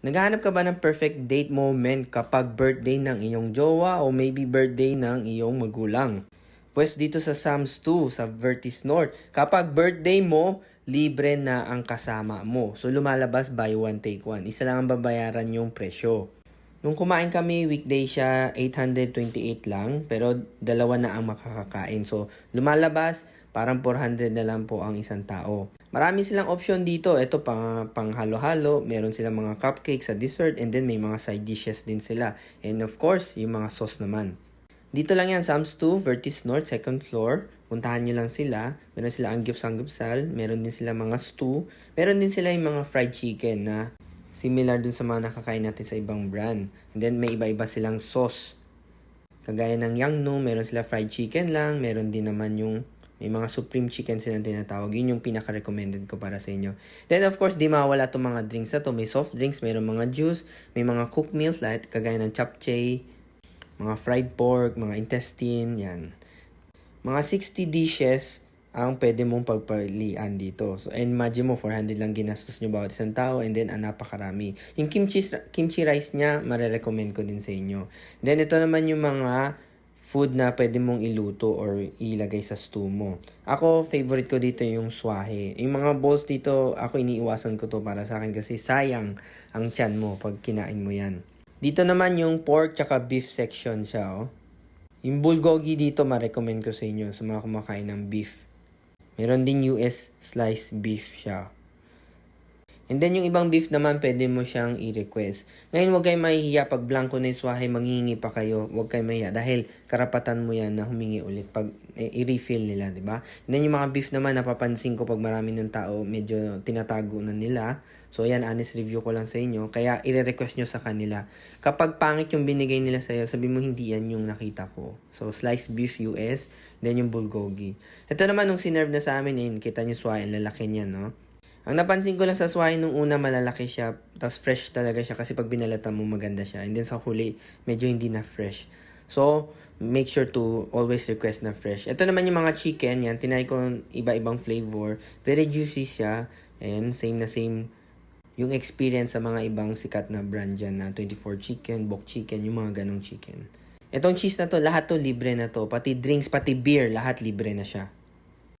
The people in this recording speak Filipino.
Naghahanap ka ba ng perfect date moment kapag birthday ng iyong jowa o maybe birthday ng iyong magulang? Pwes dito sa Sam's 2 sa Vertis North, kapag birthday mo, libre na ang kasama mo. So lumalabas buy one take one. Isa lang ang babayaran yung presyo. Nung kumain kami, weekday siya, 828 lang, pero dalawa na ang makakakain. So, lumalabas, parang 400 na lang po ang isang tao. Marami silang option dito. Ito pang, pang halo-halo, meron silang mga cupcakes sa dessert, and then may mga side dishes din sila. And of course, yung mga sauce naman. Dito lang yan, Sam's 2, Vertis North, second floor. Puntahan nyo lang sila. Meron sila ang sanggupsal, meron din sila mga stew, meron din sila yung mga fried chicken na similar dun sa mga nakakain natin sa ibang brand. And then may iba-iba silang sauce. Kagaya ng Yangno, meron sila fried chicken lang, meron din naman yung may mga supreme chicken silang tinatawag. Yun yung pinaka-recommended ko para sa inyo. Then of course, di mawala itong mga drinks na to. May soft drinks, meron mga juice, may mga cooked meals lahat kagaya ng chapchae, mga fried pork, mga intestine, yan. Mga 60 dishes ang pwede mong pagpalian dito. So, and imagine mo, 400 lang ginastos nyo bawat isang tao and then ah, napakarami. Yung kimchi, kimchi rice niya, marerecommend ko din sa inyo. Then ito naman yung mga food na pwede mong iluto or ilagay sa stew mo. Ako, favorite ko dito yung swahe. Yung mga bowls dito, ako iniiwasan ko to para sa akin kasi sayang ang tiyan mo pag kinain mo yan. Dito naman yung pork tsaka beef section siya, oh. Yung bulgogi dito, ma-recommend ko sa inyo sa mga kumakain ng beef. Meron din US sliced beef siya. And then yung ibang beef naman, pwede mo siyang i-request. Ngayon, huwag kayong mahihiya pag blanco na yung swahe, manghihingi pa kayo. Huwag kayong mahihiya dahil karapatan mo yan na humingi ulit pag eh, i-refill nila, di ba? And then yung mga beef naman, napapansin ko pag marami ng tao, medyo tinatago na nila. So, yan, honest review ko lang sa inyo. Kaya, i-request nyo sa kanila. Kapag pangit yung binigay nila sa'yo, sabi mo, hindi yan yung nakita ko. So, sliced beef US, then yung bulgogi. Ito naman, nung sinerve na sa amin, yun, kita nyo swahe, lalaki niya, no? Ang napansin ko lang sa swahe nung una malalaki siya, tapos fresh talaga siya kasi pag binalatan mo maganda siya. And then sa huli, medyo hindi na fresh. So, make sure to always request na fresh. Ito naman yung mga chicken, yan, tinry ko iba-ibang flavor. Very juicy siya, and same na same yung experience sa mga ibang sikat na brand dyan na 24 chicken, bok chicken, yung mga ganong chicken. Itong cheese na to, lahat to libre na to. Pati drinks, pati beer, lahat libre na siya.